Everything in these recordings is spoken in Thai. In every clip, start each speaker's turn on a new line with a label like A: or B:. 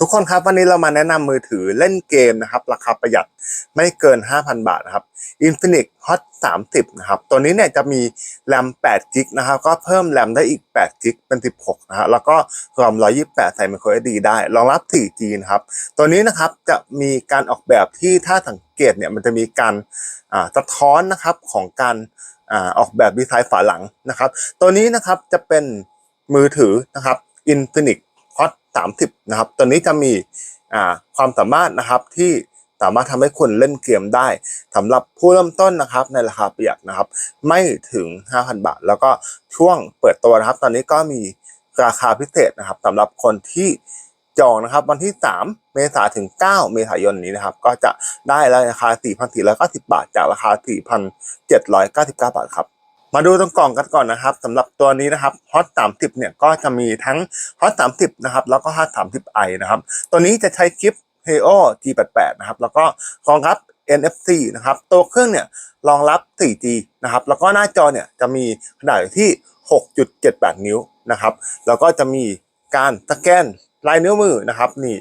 A: ทุกคนครับวันนี้เรามาแนะนำมือถือเล่นเกมนะครับ ราคาประหยัดไม่เกิน 5,000 บาทนะครับ Infinix Hot 30 นะครับ ตัวนี้เนี่ยจะมีแรม8 g b นะครับ ก็เพิ่มแรมได้อีก8 g b เป็น 16 นะฮะแล้วก็รอม128 ใส่ micro SD ได้ รองรับ 4G นะครับ ตัวนี้นะครับจะมีการออกแบบที่ถ้าสังเกตเนี่ยมันจะมีการสะท้อนนะครับของการอาออกแบบดีไซน์ฝาหลังนะครับ ตัวนี้นะครับจะเป็นมือถือนะครับ Infinix 30นะครับตัวนี้จะมีความสามารถนะครับที่สามารถทำให้คุณเล่นเกมได้สำหรับผู้เริ่มต้นนะครับในราคาประหยัดนะครับ ไม่ถึง 5,000 บาท แล้วก็ช่วงเปิดตัวนะครับ ตอนนี้ก็มีราคาพิเศษนะครับสำหรับคนที่จองนะครับวันที่ 3 เมษายนถึง 9 เมษายนนี้นะครับ ก็จะได้ราคา 4,490 บาท จากราคา 4,799 บาทครับ มาดูตรงกล่องกันก่อนนะครับสำหรับตัวนี้นะครับ Hot 30เนี่ยก็จะมีทั้ง Hot 30นะครับแล้วก็ Hot 30i นะครับตัวนี้จะใช้ชิป h e o G88 นะครับแล้วก็รองรับ NFC นะครับตัวเครื่องเนี่ยรองรับ 4G นะครับแล้วก็หน้าจอเนี่ยจะมีขนาดที่ 6.78 นิ้วนะครับแล้วก็จะมีการสแกนลายนิ้วมือนะครับนี่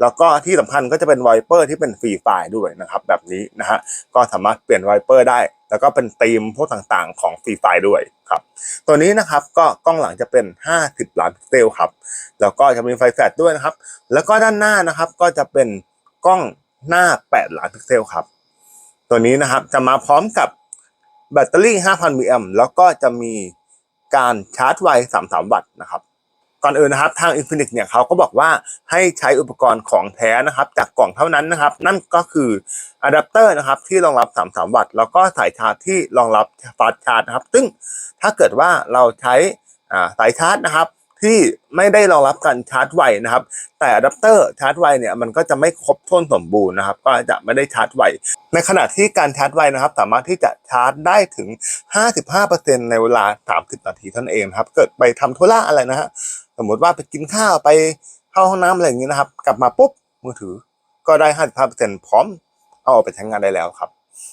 A: แล้วก็ที่สำคัญก็จะเป็นไวเปอร์ที่เป็นฟรีไฟล์ด้วยนะครับแบบนี้นะฮะก็สามารถเปลี่ยนไวเปอร์ได้ แล้วก็เป็นธีมพวกต่างๆ ของฟรีไฟล์ด้วยครับตัวนี้นะครับก็กล้องหลังจะเป็น 50 ล้านพิกเซลครับแล้วก็จะมีไฟแฟลชด้วยนะครับ แล้วก็ด้านหน้านะครับก็จะเป็นกล้องหน้า 8 ล้านพิกเซลครับ ตัวนี้นะครับจะมาพร้อมกับแบตเตอรี่ 5,000มิลลิแอมแล้วก็จะมีการชาร์จไว 33 วัตต์นะครับ ก่อนอื่นนะครับ ทาง Infinix เนี่ยเขาก็บอกว่าให้ใช้อุปกรณ์ของแท้นะครับ จากกล่องเท่านั้นนะครับ นั่นก็คืออะแดปเตอร์นะครับที่รองรับ 33 วัตต์ แล้วก็สายชาร์จที่รองรับฟาสชาร์จนะครับ ซึ่งถ้าเกิดว่าเราใช้อ่าสายชาร์จนะครับที่ไม่ได้รองรับการชาร์จไวนะครับ แต่อะแดปเตอร์ชาร์จไวเนี่ยมันก็จะไม่ครบถ้วนสมบูรณ์นะครับ ก็จะไม่ได้ชาร์จไว ในขณะที่การชาร์จไวนะครับ สามารถที่จะชาร์จได้ถึง 55%ในเวลา 30 นาทีเท่านั้นเองครับ เกิดไปทำธุระอะไรนะฮะ มมติว่าไปกินข้าวไปเข้าห้องน้ำอะไรอย่างนี้นะครับ กลับมาปุ๊บมือถือก็ได้55%พร้อมเอาออกไปใช้งานได้แล้วครับ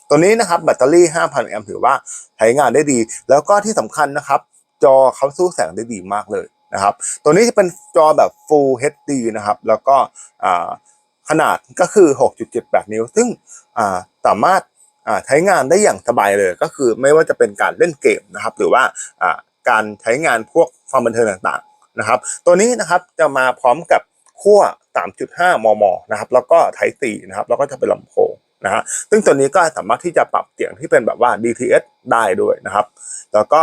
A: ตัวนี้นะครับแบตเตอรี่5,000แอมป์ถือว่าใช้งานได้ดี แล้วก็ที่สำคัญนะครับ จอเขาสู้แสงได้ดีมากเลยนะครับ ตัวนี้จะเป็นจอแบบ Full HD นะครับ แล้วก็ขนาดก็คือ 6.78 นิ้ว ซึ่งาสามารถใช้งานได้อย่างสบายเลย ก็คือไม่ว่าจะเป็นการเล่นเกมนะครับ หรือว่าการใช้งานพวกความบันเทิงต่าง นะครับ ตัวนี้นะครับจะมาพร้อมกับขั้ว 3.5 มม นะครับ แล้วก็ไทป์ C นะครับ แล้วก็จะเป็นลำโพงนะฮะ ซึ่งตัวนี้ก็สามารถที่จะปรับเสียงที่เป็นแบบว่า DTS ได้ด้วยนะครับ แล้วก็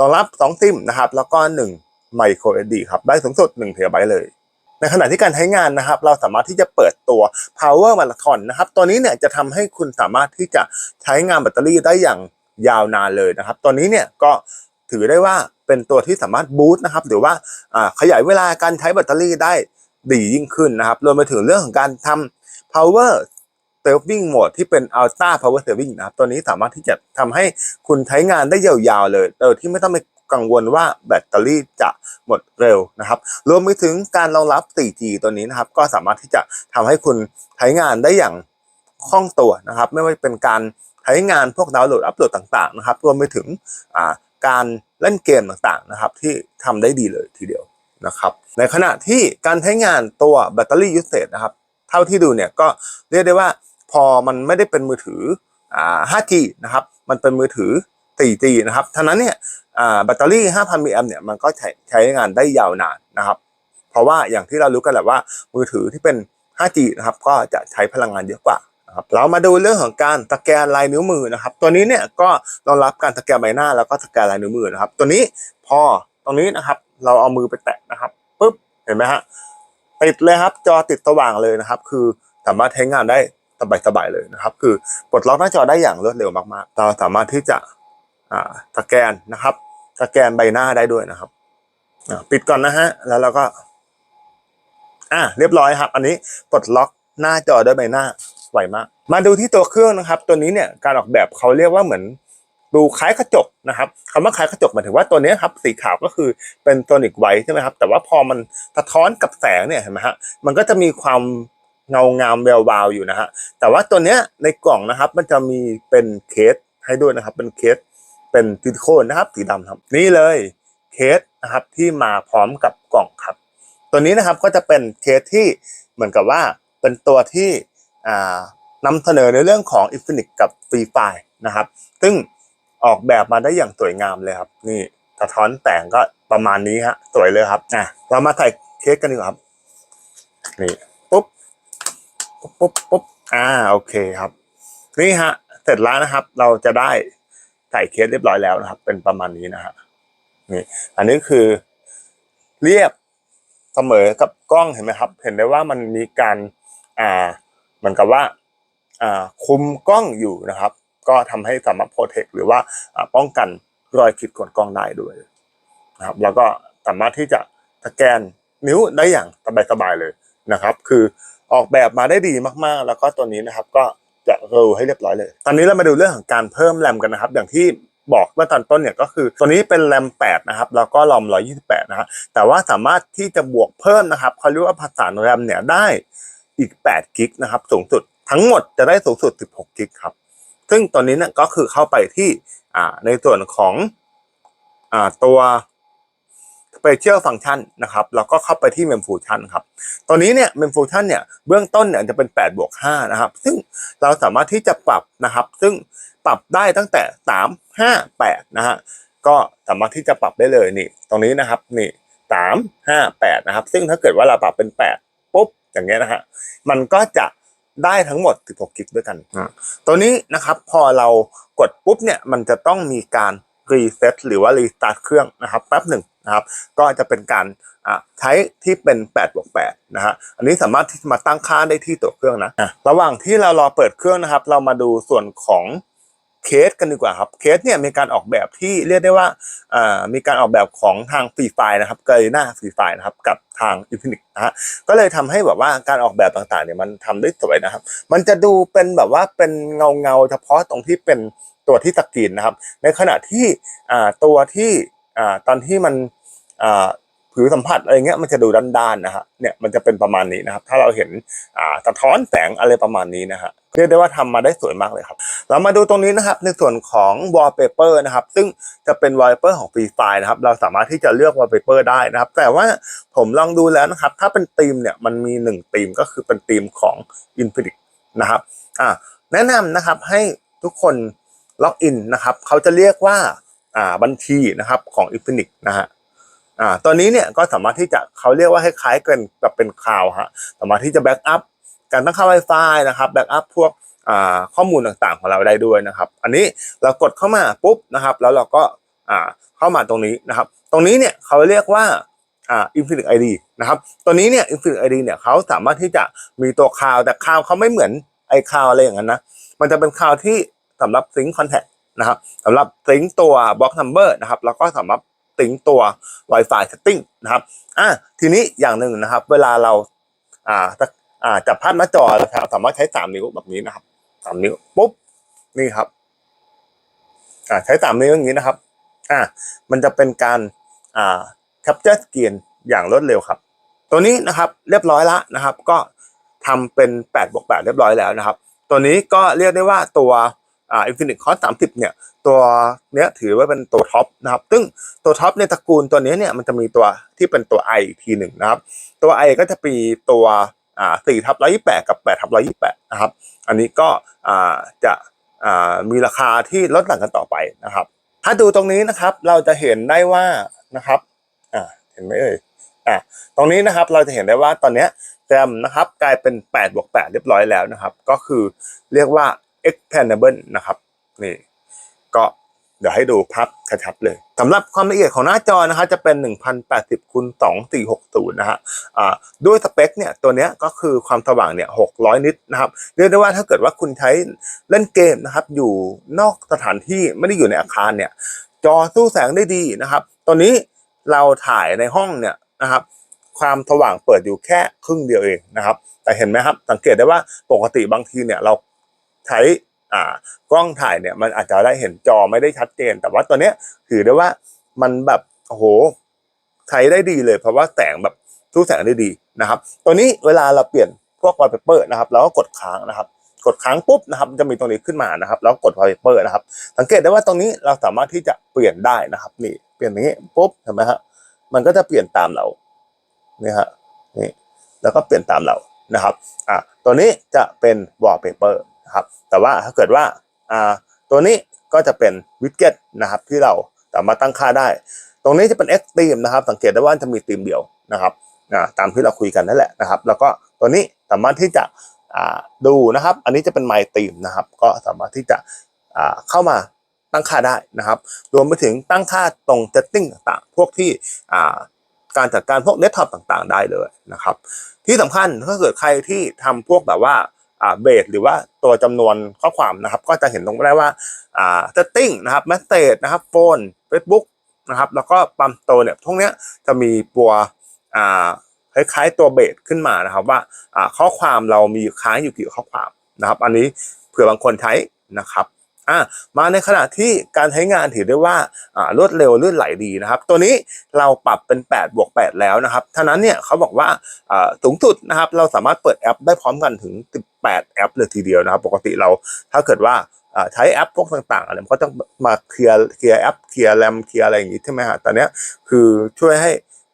A: รองรับ 2 ซิมนะครับ แล้วก็1 micro SD ครับ ได้สูงสุด1 t b เลย ในขณะที่การใช้งานนะครับ เราสามารถที่จะเปิดตัว power marathon นะครับ ตัวนี้เนี่ยจะทำให้คุณสามารถที่จะใช้งานแบตเตอรี่ได้อย่างยาวนานเลยนะครับ ตัวนี้เนี่ยก็ถือได้ว่า เป็นตัวที่สามารถบูสต์นะครับหรือว่าขยายเวลาการใช้แบตเตอรี่ได้ดียิ่งขึ้นนะครับรวมไปถึงเรื่องของการทำ power saving mode ที่เป็น ultra power saving นะครับ ตัวนี้สามารถที่จะทำให้คุณใช้งานได้ยาวๆเลยโดยที่ไม่ต้องไปกังวลว่าแบตเตอรี่จะหมดเร็วนะครับ รวมไปถึงการรองรับ 4G ตัวนี้นะครับ ก็สามารถที่จะทำให้คุณใช้งานได้อย่างคล่องตัวนะครับ ไม่ว่าเป็นการใช้งานพวกดาวน์โหลดอัปโหลดต่างๆนะครับ รวมไปถึงอ่า การเล่นเกมต่างๆนะครับที่ทำได้ดีเลยทีเดียวนะครับ ในขณะที่การใช้งานตัวแบตเตอรี่ยูเซจนะครับ เท่าที่ดูเนี่ยก็เรียกได้ว่าพอมันไม่ได้เป็นมือถืออ่า 5G นะครับ มันเป็นมือถือ 4G นะครับท่านั้นเนี่ยแบตเตอรี่ 5,000 มิลลิแอมเนี่ยมันก็ใช้ใช้งานได้ยาวนานนะครับ เพราะว่าอย่างที่เรารู้กันแหละว่ามือถือที่เป็น 5G นะครับก็จะใช้พลังงานเยอะกว่า ครับเรามาดูเรื่องของการสแกนลายนิ้วมือนะครับ ตัวนี้เนี่ยก็รองรับการสแกนใบหน้าแล้วก็สแกนลายนิ้วมือนะครับ ตัวนี้พอตรงนี้นะครับ เราเอามือไปแตะนะครับปุ๊บเห็นไหมฮะติดเลยครับ จอติดสว่างเลยนะครับ คือสามารถใช้งานได้สบายๆเลยนะครับ คือปลดล็อกหน้าจอได้อย่างรวดเร็วมากๆ เราสามารถที่จะสแกนนะครับสแกนใบหน้าได้ด้วยนะครับปิดก่อนนะฮะแล้วเราก็ อ่าเรียบร้อยครับ อันนี้ปลดล็อกหน้าจอด้วยใบหน้า ไวมาก มาดูที่ตัวเครื่องนะครับ ตัวนี้เนี่ยการออกแบบเขาเรียกว่าเหมือนดูคล้ายกระจกนะครับคำว่าคล้ายกระจกหมายถึงว่าตัวนี้ครับสีขาวก็คือเป็นโทนิกไวท์ใช่ไหมครับ แต่ว่าพอมันสะท้อนกับแสงเนี่ยเห็นไหมฮะมันก็จะมีความเงางามแวววาวอยู่นะฮะแต่ว่าตัวเนี้ยในกล่องนะครับ มันจะมีเป็นเคสให้ด้วยนะครับ เป็นเคสเป็นซิลิโคนนะครับสีดำครับ นี่เลยเคสนะครับที่มาพร้อมกับกล่องครับ ตัวนี้นะครับก็จะเป็นเคสที่เหมือนกับว่าเป็นตัวที่ นำเสนอในเรื่องของ Infinix กับ Free Fire นะครับ ซึ่งออกแบบมาได้อย่างสวยงามเลยครับ นี่สะท้อนแต่งก็ประมาณนี้ฮะสวยเลยครับอะเรามาใส่เคสกันดีกว่าครับ นี่ปุ๊บปุ๊บปุ๊บปุ๊บอ่าโอเคครับ นี่ฮะ เสร็จแล้วนะครับ เราจะได้ใส่เคสเรียบร้อยแล้วนะครับ เป็นประมาณนี้นะฮะนี่ อันนี้คือเรียบเสมอกับกล้องเห็นไหมครับ เห็นได้ว่ามันมีการอ่า เหมือนกับว่าคุมกล้องอยู่นะครับ ก็ทำให้สามารถโปรเทคหรือว่าอ่าป้องกันรอยขีดข่วนกล้องได้ด้วยนะครับ แล้วก็สามารถที่จะสแกนนิ้วได้อย่างสบายๆเลยนะครับ คือออกแบบมาได้ดีมากๆ แล้วก็ตัวนี้นะครับ ก็จะเร็วให้เรียบร้อยเลย ตอนนี้เรามาดูเรื่องของการเพิ่มแรมกันนะครับ อย่างที่บอกเมื่อตอนต้นเนี่ยก็คือตัวนี้เป็นแรม 8 นะครับ แล้วก็รอม 128 นะฮะแต่ว่าสามารถที่จะบวกเพิ่มนะครับเขาเรียกว่าผสานแรมเนี่ยได้ อีก8กิกนะครับสูงสุดทั้งหมดจะได้สูงสุด 16กิกครับซึ่งตัวนี้เนี่ยก็คือเข้าไปที่อ่าในส่วนของอ่าตัว Special Function นะครับแล้วก็เข้าไปที่ Mem Function ครับตัวนี้เนี่ย Mem Function เนี่ยเบื้องต้นเนี่ยจะเป็น8บวก5นะครับ ซึ่งเราสามารถที่จะปรับนะครับ ซึ่งปรับได้ตั้งแต่ 3 5 8นะฮะก็สามารถที่จะปรับได้เลยนี่ ตรงนี้นะครับนี่3 5 8นะครับ ซึ่งถ้าเกิดว่าเราปรับเป็น 8ปุ๊บ อย่างเงี้ยนะฮะมันก็จะได้ทั้งหมด 16 กิกด้วยกันอ่าตัวนี้นะครับพอเรากดปุ๊บเนี่ยมันจะต้องมีการรีเซ็ตหรือว่ารีสตาร์ทเครื่องนะครับแป๊บหนึ่งนะครับ ก็จะเป็นการอ่าใช้ที่เป็น8บวก8นะฮะอันนี้สามารถที่จะมาตั้งค่าได้ที่ตัวเครื่องนะอะระหว่างที่เรารอเปิดเครื่องนะครับ เรามาดูส่วนของ เคสกันดีกว่าครับเคสเนี่ยมีการออกแบบที่เรียกได้ว่าอ่ามีการออกแบบของทางฟรีไฟนะครับเกยหน้าฟรีไฟนะครับกับทาง Infinix นะฮะก็เลยทำให้แบบว่าการออกแบบต่างๆเนี่ยมันทำได้สวยนะครับ มันจะดูเป็นแบบว่าเป็นเงาเงาๆเฉพาะตรงที่เป็นตัวที่สกรีนนะครับ ในขณะที่อ่าตัวที่อ่าตอนที่มันอ่า ผิวสัมผัสอะไรเงี้ยมันจะดูด้านๆนะฮะเนี่ยมันจะเป็นประมาณนี้นะครับ ถ้าเราเห็นอ่าสะท้อนแสงอะไรประมาณนี้นะฮะเรียกได้ว่าทำมาได้สวยมากเลยครับ เรามาดูตรงนี้นะครับในส่วนของ wallpaper นะครับ ซึ่งจะเป็น wallpaper ของ Free Fire นะครับ เราสามารถที่จะเลือก wallpaper ได้นะครับ แต่ว่าผมลองดูแล้วนะครับ ถ้าเป็นธีมเนี่ยมันมีหนึ่งธีมก็คือเป็นธีมของ Infinix นะครับอ่าแนะนำนะครับให้ทุกคนล็อกอินนะครับ เขาจะเรียกว่าอ่าบัญชีนะครับของ Infinix นะฮะ อ่าตัวนี้เนี่ยก็สามารถที่จะเขาเรียกว่าคล้ายๆกันแบบเป็นคลาวฮะสามารถที่จะแบ็กอัพการตั้งค่า Wi-Fi นะครับแบ็กอัพพวกข้อมูลต่างๆของเราได้ด้วยนะครับ อันนี้เรากดเข้ามาปุ๊บนะครับ แล้วเราก็เข้ามาตรงนี้นะครับ ตรงนี้เนี่ยเขาเรียกว่าอ่า Infinix ID นะครับตัวนี้เนี่ย Infinix ID เนี่ยเขาสามารถที่จะมีตัวคลาวแต่คลาวเขาไม่เหมือนไอคลาวอะไรอย่างนั้นนะมันจะเป็นคลาวที่สำหรับ Sync Contact นะครับสำหรับ Sync ตัว Box Number นะครับแล้วก็สำหรั บ Sync ตัว Wi-Fi Setting นะครับอ่าทีนี้อย่างหนึ่งนะครับ เวลาเราอ่าจะอ่าจับภาพหน้าจอเราสามารถใช้สามนิ้วแบบนี้นะครับสามนิ้วปุ๊บนี่ครับอ่าใช้สามนิ้วอย่างนี้นะครับอ่ามันจะเป็นการอ่า capture screen อย่างรวดเร็วครับ ตัวนี้นะครับเรียบร้อยแล้วนะครับ ก็ทำเป็น8บวก8เรียบร้อยแล้วนะครับ ตัวนี้ก็เรียกได้ว่าตัว อ่า Infinix Hot 30เนี่ยตัวเนี้ยถือว่าเป็นตัวท็อปนะครับ ซึ่งตัวท็อปในตระกูลตัวนี้เนี่ยมันจะมีตัวที่เป็นตัว i อีกทีหนึ่งนะครับ ตัว i ก็จะมีตัวอ่า4ทับ128กับ8ทับ128นะครับ อันนี้ก็อ่าจะอ่ามีราคาที่ลดหลั่นกันต่อไปนะครับ ถ้าดูตรงนี้นะครับเราจะเห็นได้ว่านะครับอ่าเห็นไหมเอ่ยอ่าตรงนี้นะครับเราจะเห็นได้ว่าตอนเนี้ยแรมนะครับกลายเป็น8บวก8เรียบร้อยแล้วนะครับ ก็คือเรียกว่า expandable นะครับนี่ก็เดี๋ยวให้ดูภาพชัดๆเลยสำหรับความละเอียดของหน้าจอนะครับจะเป็น 1080คูณ2460 นะฮะอ่าด้วยสเปคเนี่ยตัวเนี้ยก็คือความสว่างเนี่ย 600 นิตนะครับเรียกได้ว่าถ้าเกิดว่าคุณใช้เล่นเกมนะครับ อยู่นอกสถานที่ไม่ได้อยู่ในอาคารเนี่ย จอสู้แสงได้ดีนะครับตัวนี้เราถ่ายในห้องเนี่ยนะครับ ความสว่างเปิดอยู่แค่ครึ่งเดียวเองนะครับ แต่เห็นไหมครับ สังเกตได้ว่าปกติบางทีเนี่ยเรา ใช้อ่ากล้องถ่ายเนี่ยมันอาจจะได้เห็นจอไม่ได้ชัดเจน แต่ว่าตัวเนี้ยถือได้ว่ามันแบบโอ้โหใช้ได้ดีเลย เพราะว่าแสงแบบสู้แสงได้ดีนะครับ ตัวนี้เวลาเราเปลี่ยนพวก wallpaper นะครับเราก็กดค้างนะครับ กดค้างปุ๊บนะครับมันจะมีตรงนี้ขึ้นมานะครับ แล้วกด wallpaper นะครับ สังเกตได้ว่าตรงนี้เราสามารถที่จะเปลี่ยนได้นะครับ นี่เปลี่ยนอย่างนี้ปุ๊บเห็นไหมฮะมันก็จะเปลี่ยนตามเรานี่ฮะนี่แล้วก็เปลี่ยนตามเรานะครับอ่าตัวนี้จะเป็น wallpaper นะครับแต่ว่าถ้าเกิดว่าตัวนี้ก็จะเป็น widget นะครับที่เราสามารถตั้งค่าได้ ตรงนี้จะเป็น X theme นะครับ สังเกตได้ว่าจะมีธีมเดียวนะครับตามที่เราคุยกันนั่นแหละนะครับ แล้วก็ตัวนี้สามารถที่จะดูนะครับ อันนี้จะเป็น my theme นะครับ ก็สามารถที่จะเข้ามาตั้งค่าได้นะครับ รวมไปถึงตั้งค่าตรง setting ต่างๆ พวกที่การจัดการพวก desktop ต่างๆ ได้เลยนะครับ ที่สำคัญถ้าเกิดใครที่ทำพวกแบบว่า เบสหรือว่าตัวจำนวนข้อความนะครับ ก็จะเห็นตรงได้ว่าอ่า setting นะครับ message นะครับ phone Facebook นะครับแล้วก็ปั๊มโตเนี่ยพวกเนี้ยจะมีตัวอ่าคล้ายๆตัวเบสขึ้นมานะครับว่าอ่าข้อความเรามีค้างอยู่กี่ข้อความนะครับ อันนี้เผื่อบางคนใช้นะครับ อ่ามาในขณะที่การใช้งานถือได้ว่าอ่ารวดเร็วลื่นไหลดีนะครับ ตัวนี้เราปรับเป็น 8 บวก 8 แล้วนะครับท่านั้นเนี่ยเขาบอกว่าอ่าสูงสุดนะครับเราสามารถเปิดแอปได้พร้อมกันถึง 18 แอปเลยทีเดียวนะครับ ปกติเราถ้าเกิดว่าอ่าใช้แอปพวกต่างๆอะไรมันก็ต้องมาเคลียร์เคลียร์แอปเคลียร์แรมเคลียร์อะไรอย่างงี้ใช่ไหมฮะต่เนี้ยคือช่วยให้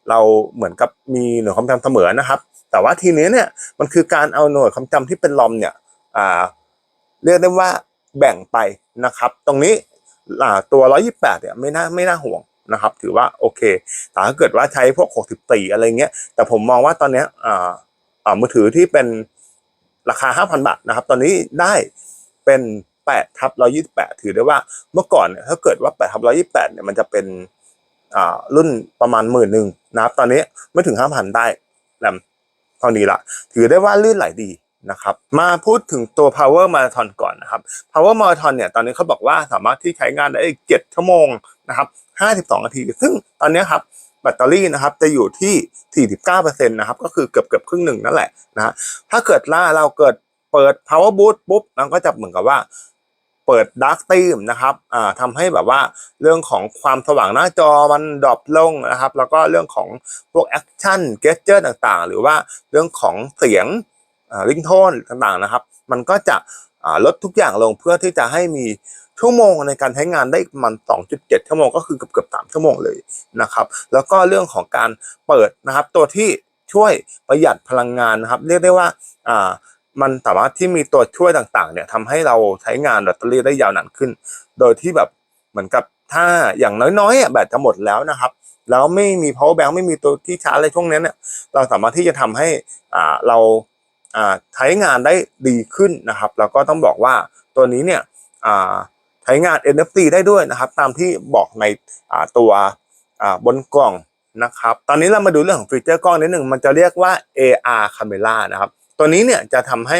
A: เราเหมือนกับมีหน่วยความจำเสมอนะครับ แต่ว่าทีนี้เนี่ยมันคือการเอาหน่วยความจำที่เป็นลอมเนี่ยอ่าเรียกได้ว่า แบ่งไปนะครับ ตรงนี้ตัว 128 เนี่ยไม่น่าไม่น่าห่วงนะครับ ถือว่าโอเค แต่ถ้าเกิดว่าใช้พวก 64 อะไรเงี้ย แต่ผมมองว่าตอนเนี้ยอ่าอ่ามือถือที่เป็นราคา 5,000 บาทนะครับ ตอนนี้ได้เป็น8ทับ128 ถือได้ว่าเมื่อก่อนเนี่ยถ้าเกิดว่า8ทับ128 เนี่ยมันจะเป็นอ่ารุ่นประมาณหมื่นหนึ่งนะครับ ตอนนี้ไม่ถึง 5,000 ได้แรมเท่านี้ละถือได้ว่าลื่นไหลดี นะครับมาพูดถึงตัว power marathon ก่อนนะครับ power marathon เนี่ยตอนนี้เขาบอกว่าสามารถที่ใช้งานได้อีก7ชั่วโมงนะครับ52นาที ซึ่งตอนนี้ครับแบตเตอรี่นะครับจะอยู่ที่ 49%นะครับก็คือเกือบเกือบครึ่งหนึ่งนั่นแหละนะถ้าเกิดล่าเราเกิดเปิด power boost ปุ๊บมันก็จะเหมือนกับว่าเปิด dark theme นะครับอ่าทำให้แบบว่าเรื่องของความสว่างหน้าจอมันดรอปลงนะครับ แล้วก็เรื่องของพวกแอคชั่นเกสเจอร์ต่างๆ หรือว่าเรื่องของเสียง อ่าริงโทนต่างๆนะครับ มันก็จะลดทุกอย่างลงเพื่อที่จะให้มีชั่วโมงในการใช้งานได้มัน 2.7 ชั่วโมงก็คือเกือบเกือบ3ชั่วโมงเลยนะครับ แล้วก็เรื่องของการเปิดนะครับ ตัวที่ช่วยประหยัดพลังงานนะครับ เรียกได้ว่าอ่ามันสามารถที่มีตัวช่วยต่างๆเนี่ยทำให้เราใช้งานแบตเตอรี่ได้ยาวนานขึ้น โดยที่แบบเหมือนกับถ้าอย่างน้อยๆแบตจะหมดแล้วนะครับ แล้วไม่มี power bank ไม่มีตัวที่ชาร์จอะไรช่วงนี้นเนี่ยเราสามารถที่จะทำให้อ่าเรา ใช้งานได้ดีขึ้นนะครับ แล้วก็ต้องบอกว่าตัวนี้เนี่ยใช้งาน NFC ได้ด้วยนะครับ ตามที่บอกในตัวบนกล่องนะครับ ตอนนี้เรามาดูเรื่องของฟีเจอร์กล้องนิดหนึ่งมันจะเรียกว่า AR camera นะครับ ตัวนี้เนี่ยจะทำให้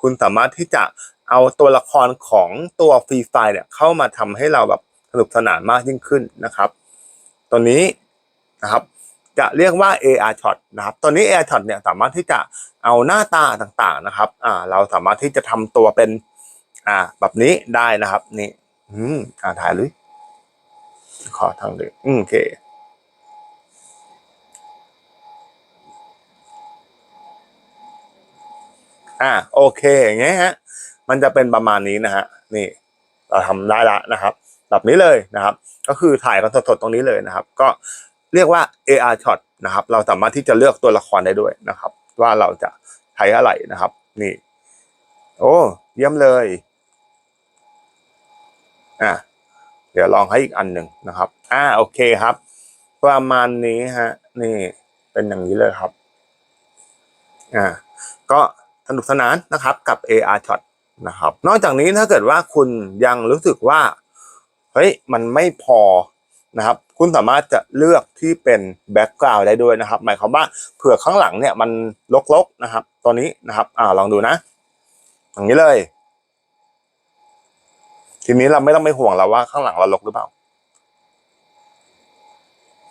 A: คุณสามารถที่จะเอาตัวละครของตัวฟรีไฟเนี่ยเข้ามาทำให้เราแบบสนุกสนานมากยิ่งขึ้นนะครับ ตัวนี้นะครับ จะเรียกว่า AR shot นะครับตัวนี้ AR shot เนี่ยสามารถที่จะเอาหน้าตาต่างๆนะครับอ่าเราสามารถที่จะทำตัวเป็นอ่าแบบนี้ได้นะครับนี่อืมอ่าถ่ายเลยขอทางเลยอืมโอเคอ่าโอเคอย่างเงี้ยฮะมันจะเป็นประมาณนี้นะฮะนี่เราทำได้ละนะครับ แบบนี้เลยนะครับ ก็คือถ่ายกันสดๆตรงนี้เลยนะครับ ก็ เรียกว่า AR shot นะครับ เราสามารถที่จะเลือกตัวละครได้ด้วยนะครับ ว่าเราจะใช้อะไรนะครับ นี่ โอ้เยี่ยมเลยอะเดี๋ยวลองให้อีกอันหนึ่งนะครับ อ่าโอเคครับ ประมาณนี้ฮะ นี่เป็นอย่างนี้เลยครับอ่าก็สนุกสนานนะครับกับ AR Shot นะครับ นอกจากนี้ถ้าเกิดว่าคุณยังรู้สึกว่า เฮ้ย มันไม่พอ นะครับ คุณสามารถจะเลือกที่เป็นแบ็กกราวด์ได้ด้วยนะครับ หมายความว่าเผื่อข้างหลังเนี่ยมันลกๆนะครับตัวนี้นะครับอ่าลองดูนะ อย่างนี้เลย ทีนี้เราไม่ต้องไปห่วงแล้วว่าข้างหลังเราลกหรือเปล่า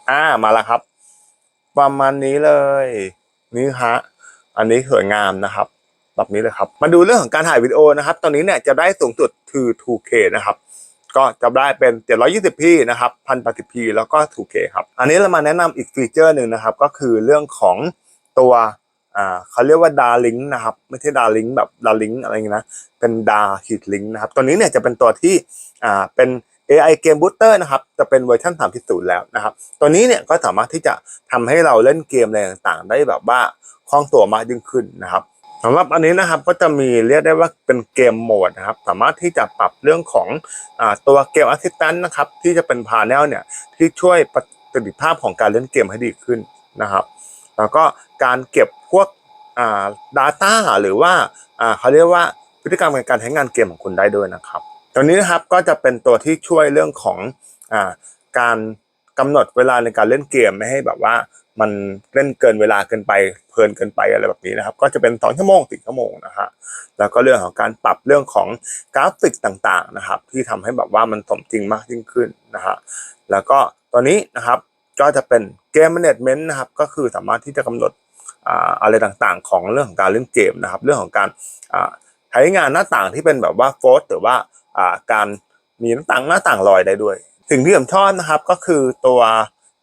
A: อ่ามาแล้วครับ ประมาณนี้เลย นี่ฮะอันนี้สวยงามนะครับ แบบนี้เลยครับ มาดูเรื่องของการถ่ายวิดีโอนะครับ ตอนนี้เนี่ยจะได้สูงสุดคือ 2K นะครับ ก็จะได้เป็น 720p นะครับ 1080p แล้วก็ 2K ครับ อันนี้เรามาแนะนำอีกฟีเจอร์หนึ่งนะครับ ก็คือเรื่องของตัวเขาเรียกว่า Darlink นะครับ ไม่ใช่ Darlink แบบ Darlink อะไรอย่างงี้นะ เป็น Dar Heat Link นะครับ ตัวนี้เนี่ยจะเป็นตัวที่เป็น AI Game Booster นะครับ จะเป็นเวอร์ชัน3.0 แล้วนะครับ ตัวนี้เนี่ยก็สามารถที่จะทำให้เราเล่นเกมอะไรต่างๆ ได้แบบว่าคล่องตัวมากยิ่งขึ้นนะครับ สำหรับอันนี้นะครับก็จะมีเรียกได้ว่าเป็นเกมโหมดนะครับ สามารถที่จะปรับเรื่องของอตัวเกม Assistant นะครับ ที่จะเป็นพา n เนลเนี่ยที่ช่วยประสิทธิภาพของการเล่นเกมให้ดีขึ้นนะครับ แล้วก็การเก็บพวกอ่า data หรือว่าเขาเรียกว่าพฤติกรรมในการใช้งานเกมของคุณได้ด้วยนะครับตัวนี้นะครับก็จะเป็นตัวที่ช่วยเรื่องของอการกำหนดเวลาในการเล่นเกมไม่ให้แบบว่า มันเล่นเกินเวลาเกินไปเพลินเกินไปอะไรแบบนี้นะครับ ก็จะเป็น2ชั่วโมงติชั่วโมงนะฮะแล้วก็เรื่องของการปรับเรื่องของกราฟิกต่างๆนะครับ ที่ทำให้แบบว่ามันสมจริงมากยิ่งขึ้นนะฮะแล้วก็ตัวนี้นะครับก็จะเป็นเกม management นะครับก็คือสามารถที่จะกำหนดอะไรต่างๆ ของเรื่องของการเล่นเกมนะครับ เรื่องของการใช้งานหน้าต่างที่เป็นแบบว่าโฟลหรือว่าอ่าการมีหน้าต่างหน้าต่างลอยได้ด้วย สิ่งที่ผมชอบนะครับก็คือตัว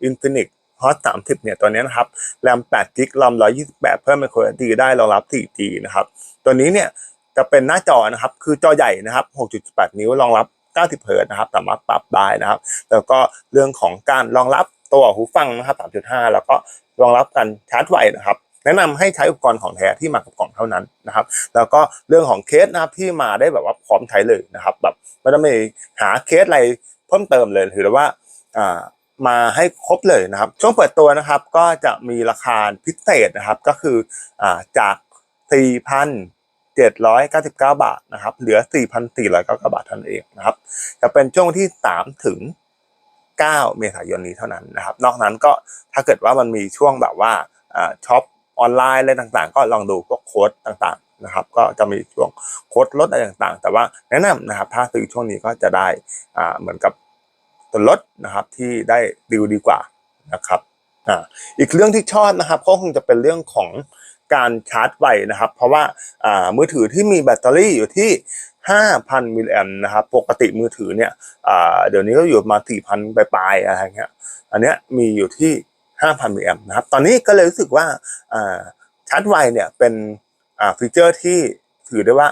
A: Infinix Hot 30เนี่ยตัวนี้นะครับแรม8 g b รอม128 เพิ่ม micro SD ได้รองรับ 4G นะครับตัวนี้เนี่ยจะเป็นหน้าจอนะครับคือจอใหญ่นะครับ 6.8 นิ้วรองรับ 90 เฮิร์ตซ์นะครับสามารถปรับได้นะครับ แล้วก็เรื่องของการรองรับตัวหูฟังนะครับ 3.5 แล้วก็รองรับการชาร์จไวนะครับแนะนำให้ใช้อุปกรณ์ของแท้ที่มากับกล่องเท่านั้นนะครับ แล้วก็เรื่องของเคสนะครับที่มาได้แบบว่าพร้อมใช้เลยนะครับ แบบไม่ต้องไปหาเคสอะไรเพิ่มเติมเลยถือว่าอ่า มาให้ครบเลยนะครับ ช่วงเปิดตัวนะครับก็จะมีราคาพิเศษนะครับก็คืออจาก 4,799 บาทนะครับเหลือ 4,499 บาทเท่านั้นเองนะครับ จะเป็นช่วงที่ 3 ถึง 9 เมษายนนี้เท่านั้นนะครับ นอกนั้นก็ถ้าเกิดว่ามันมีช่วงแบบว่าช็อปออนไลน์อะไรต่างๆ ก็ลองดูพวกโค้ดต่างๆนะครับ ก็จะมีช่วงโค้ดลดอะไรต่างๆ แต่ว่าแนะนำนะครับถ้าซื้อช่วงนี้ก็จะได้เหมือนกับ ส่วนลดนะครับที่ได้ดีลดีกว่านะครับอ่าอีกเรื่องที่ชอบนะครับก็คงจะเป็นเรื่องของการชาร์จไวนะครับ เพราะว่าอ่ามือถือที่มีแบตเตอรี่อยู่ที่ 5,000 มิลลิแอมป์นะครับปกติมือถือเนี่ยอ่าเดี๋ยวนี้ก็อยู่มา 4,000 ปลายๆอะไรเงี้ยอันเนี้ยมีอยู่ที่ 5,000 มิลลิแอมป์นะครับตอนนี้ก็เลยรู้สึกว่าอ่าชาร์จไวเนี่ยเป็นอ่าฟีเจอร์ที่ถือได้ว่า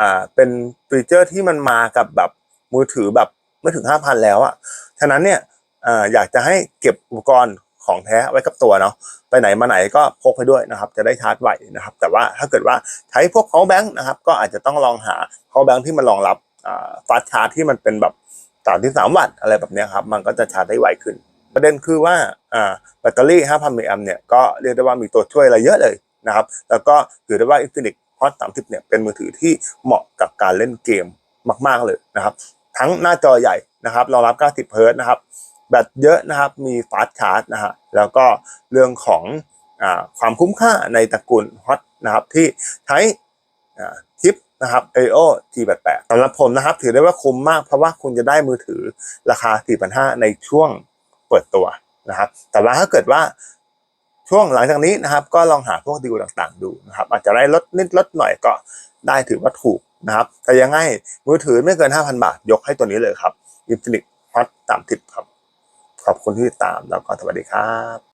A: อ่าเป็นฟีเจอร์ที่มันมากับแบบมือถือแบบไม่ถึง 5,000 แล้วอะ ฉะนั้นเนี่ยออยากจะให้เก็บอุปกรณ์ของแท้ไว้กับตัวเนาะไปไหนมาไหนก็พกไปด้วยนะครับจะได้ชาร์จไวนะครับ แต่ว่าถ้าเกิดว่าใช้พวก power bank นะครับก็อาจจะต้องลองหา power bank ที่มันรองรับฟาสชาร์จที่มันเป็นแบบสามที่สามวัตต์อะไรแบบนี้ครับมันก็จะชาร์จได้ไวขึ้น ประเด็นคือว่าอ่าแบตเตอรี่ 5,000มิลลิแอมเนี่ยก็เรียกได้ว่ามีตัวช่วยอะไรเยอะเลยนะครับแล้วก็ถือได้ว่า Infinix Hot 30เนี่ยเป็นมือถือที่เหมาะกับการเล่นเกมมาก ๆเลยนะครับทั้งหน้าจอใหญ่ นะครับรองรับ 90 เฮิร์ตนะครับ แบตเยอะนะครับ มีฟาสชาร์จนะฮะ แล้วก็เรื่องของอความคุ้มค่าในตระกูลฮอตนะครับที่ใช้อ่าชิปนะครับ AO G88 สำหรับผมนะครับ ถือได้ว่าคุ้มมากเพราะว่าคุณจะได้มือถือราคา 4,500 ในช่วงเปิดตัวนะครับ แต่ว่าถ้าเกิดว่าช่วงหลังจากนี้นะครับ ก็ลองหาพวกดีลต่างๆดูนะครับ อาจจะได้ลดนิดลดหน่อยก็ได้ถือว่าถูกนะครับ แต่ยังไงมือถือไม่เกิน 5,000 บาทยกให้ตัวนี้เลยครับ อินฟินิตฮอตตามทิปครับ ขอบคุณที่ติดตามแล้วก็สวัสดีครับ